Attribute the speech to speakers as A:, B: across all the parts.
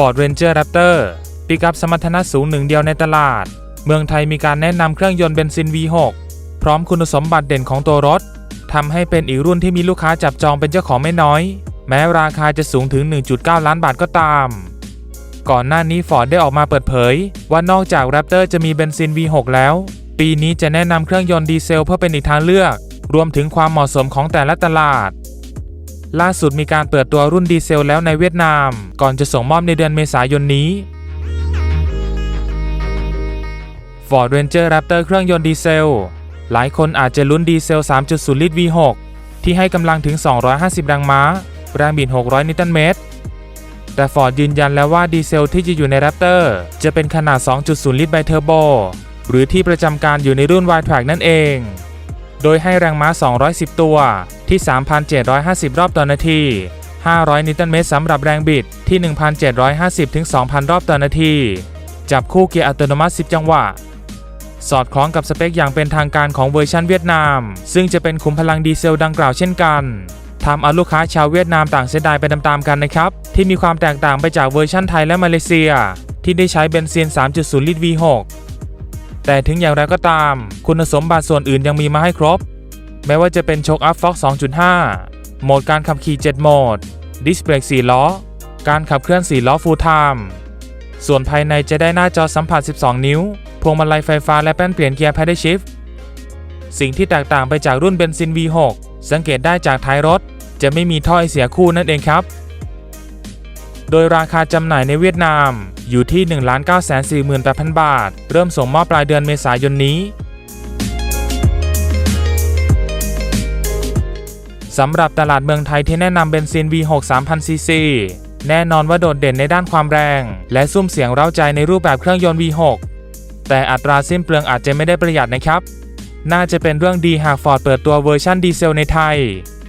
A: Ford Ranger Raptor ปิกอัพสมรรถนะสูงหนึ่งเดียวในตลาด เมืองไทยมีการแนะนำเครื่องยนต์เบนซิน V6 พร้อมคุณสมบัติเด่นของตัวรถทำให้เป็นอีกรุ่นที่มีลูกค้าจับจองเป็นเจ้าของไม่น้อย แม้ราคาจะสูงถึง 1.9 ล้านบาทก็ตาม ก่อนหน้านี้ Ford ได้ออกมาเปิดเผย ว่านอกจาก Raptor จะมีเบนซิน V6 แล้ว ปีนี้จะแนะนำเครื่องยนต์ดีเซลเพื่อเป็นอีกทางเลือก รวมถึงความเหมาะสมของแต่ละตลาด ล่าสุดมีการเปิดตัวรุ่นดีเซลแล้วในเวียดนาม ก่อนจะส่งมอบในเดือนเมษายนนี้ Ford Ranger Raptor เครื่องยนต์ดีเซล หลายคนอาจจะลุ้นดีเซล 3.0 ลิตร V6 ที่ให้กำลังถึง 250 แรงม้า แรงบิด 600 นิวตันเมตร แต่ Ford ยืนยันแล้วว่าดีเซลที่จะอยู่ใน Raptor จะเป็นขนาด 2.0 ลิตรไบเทอร์โบ หรือที่ประจำการอยู่ในรุ่น Y-Track นั่นเอง โดยให้แรงม้า 210 ตัวที่ 3,750 รอบต่อนาที 500 นิวตันเมตรสำหรับแรงบิดที่ 1,750-2,000 รอบต่อนาที จับคู่เกียร์อัตโนมัติ 10 จังหวะ สอดคล้องกับสเปคอย่างเป็นทางการของเวอร์ชันเวียดนาม ซึ่งจะเป็นขุมพลังดีเซลดังกล่าวเช่นกันทำเอาลูกค้าชาวเวียดนามต่างเสียดายไปตามๆกันนะครับ ที่มีความแตกต่างไปจากเวอร์ชันไทยและมาเลเซีย ที่ได้ใช้เบนซิน 3.0 ลิตร V6 แต่ถึงอย่างไรก็ตาม คุณสมบัติส่วนอื่นยังมีมาให้ครบ แม้ว่าจะเป็นโชคอัพฟ็อก2.5 โหมดการขับขี่ 7 โหมด ดิสเบรก 4 ล้อ การขับเคลื่อน 4 ล้อ full time ส่วนภายในจะได้หน้าจอสัมผัส 12 นิ้ว พวงมาลัยไฟฟ้าและแป้นเปลี่ยนเกียร์ Paddle Shift สิ่งที่แตกต่างไปจากรุ่นเบนซิน V6 สังเกตได้จากท้ายรถ จะไม่มีท่อไอเสียคู่นั่นเองครับ โดยราคาจำหน่ายในเวียดนาม อยู่ที่ 1,948,000 บาท เริ่มส่งมอบปลายเดือนเมษายนนี้สำหรับตลาดเมืองไทยที่แนะนำเบนซิน V6 3000 cc แน่นอนว่าโดดเด่นในด้านความแรง และซุ้มเสียงเร้าใจในรูปแบบเครื่องยนต์ V6 แต่อัตราสิ้นเปลืองอาจจะไม่ได้ประหยัดนะครับ น่าจะเป็นเรื่องดีหาก Ford เปิดตัวเวอร์ชันดีเซลในไทย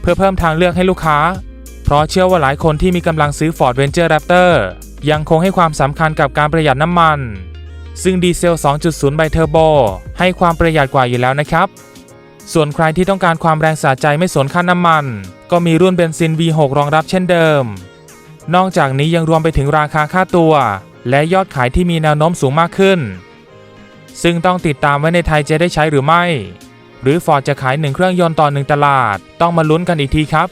A: เพื่อเพิ่มทางเลือกให้ลูกค้า เพราะเชื่อว่าหลายคนที่มีกำลังซื้อ Ford Ranger Raptor ยังคงให้ความสำคัญกับการประหยัดน้ำมัน ซึ่งดีเซล 2.0 ไบเทอร์โบให้ความประหยัดกว่าอยู่แล้วนะครับ ส่วนใครที่ต้องการความแรงสะใจไม่สนค่าน้ำมัน ก็มีรุ่นเบนซิน V6 รองรับเช่นเดิม นอกจากนี้ยังรวมไปถึงราคาค่าตัว และยอดขายที่มีแนวโน้มสูงมากขึ้น ซึ่งต้องติดตามว่าในไทยจะได้ใช้หรือไม่ หรือ Ford จะขายหนึ่งเครื่องยนต์ต่อหนึ่งตลาด ต้องมาลุ้นกันอีกทีครับ